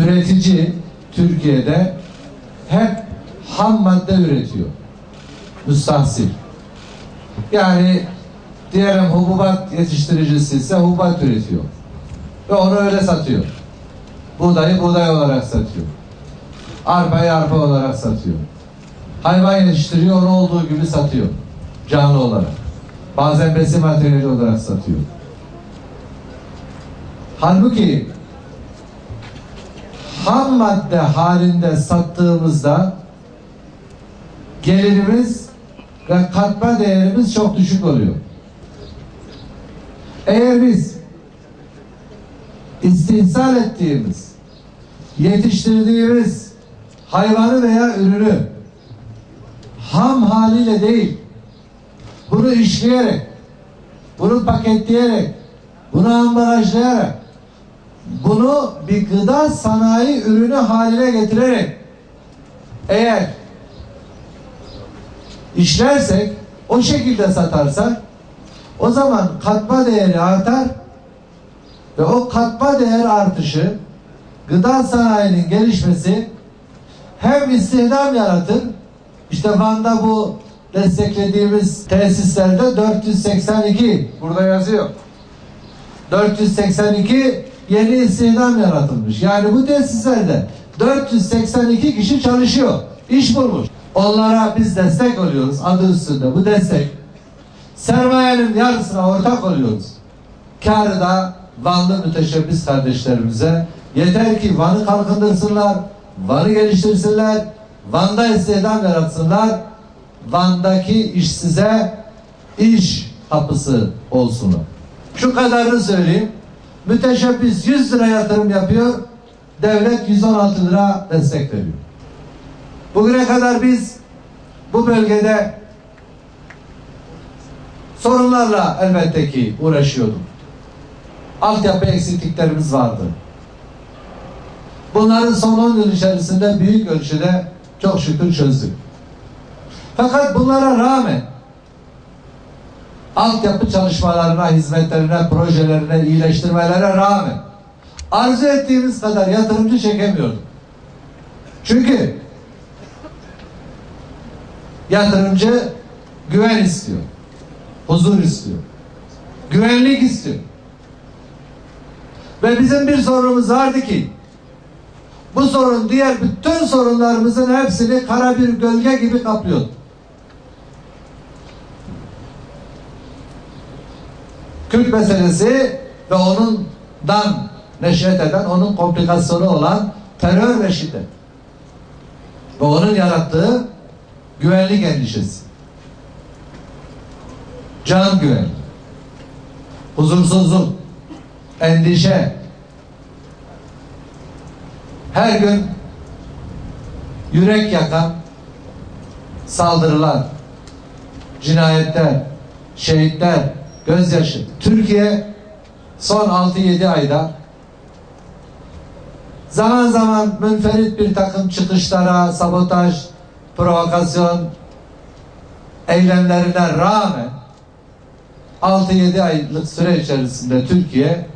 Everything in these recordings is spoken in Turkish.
üretici Türkiye'de hep ham madde üretiyor. Müstahsil. Yani diyelim hububat yetiştiricisi ise hububat üretiyor. Ve onu öyle satıyor. Buğdayı buğday olarak satıyor. Arpayı arpa olarak satıyor. Hayvan yetiştiriyor, onu olduğu gibi satıyor. Canlı olarak. Bazen besin materyali olarak satıyor. Halbuki ham madde halinde sattığımızda gelirimiz ve katma değerimiz çok düşük oluyor. Eğer biz istihsal ettiğimiz, yetiştirdiğimiz hayvanı veya ürünü ham haliyle değil, bunu işleyerek, bunu paketleyerek, bunu ambalajlayarak, bunu bir gıda sanayi ürünü haline getirerek eğer işlersek, o şekilde satarsak o zaman katma değeri artar ve o katma değer artışı gıda sanayinin gelişmesi hem istihdam yaratır işte Van'da bu desteklediğimiz tesislerde 482 burada yazıyor. 482 yeni istihdam yaratılmış. Yani bu tesislerde 482 kişi çalışıyor. iş bulmuş. Onlara biz destek oluyoruz. Adı üstünde bu destek. Sermayenin yarısına ortak oluyoruz. Kârı da Vanlı müteşebbis kardeşlerimize yeter ki Van'ı kalkındırsınlar, Van'ı geliştirsinler, Van'da istihdam yaratsınlar, Van'daki işsize iş kapısı olsun. Şu kadarını söyleyeyim. Müteşebbis 100 lira yatırım yapıyor, devlet 116 lira destek veriyor. Bugüne kadar biz bu bölgede sorunlarla elbette ki uğraşıyorduk. Altyapı eksikliklerimiz vardı. Bunların son 10 yıl içerisinde büyük ölçüde çok şükür çözdük. Fakat bunlara rağmen altyapı çalışmalarına, hizmetlerine, projelerine, iyileştirmelere rağmen arzu ettiğimiz kadar yatırımcı çekemiyorduk. Çünkü yatırımcı güven istiyor, huzur istiyor, güvenlik istiyor. Ve bizim bir sorunumuz vardı ki bu sorun diğer bütün sorunlarımızın hepsini kara bir gölge gibi kaplıyordu. Kürt meselesi ve onundan neşet eden, onun komplikasyonu olan terör ve şiddet. Ve onun yarattığı güvenlik endişesi. Can güven. Huzursuzluk. Endişe. Her gün yürek yakan saldırılar, cinayetler, şehitler, gözyaşı. Türkiye son 6-7 ayda zaman zaman münferit bir takım çıkışlara, sabotaj, provokasyon eylemlerine rağmen 6-7 aylık süre içerisinde Türkiye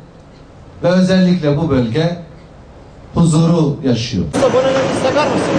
ve özellikle bu bölge huzuru yaşıyor. Bir sakar mısın?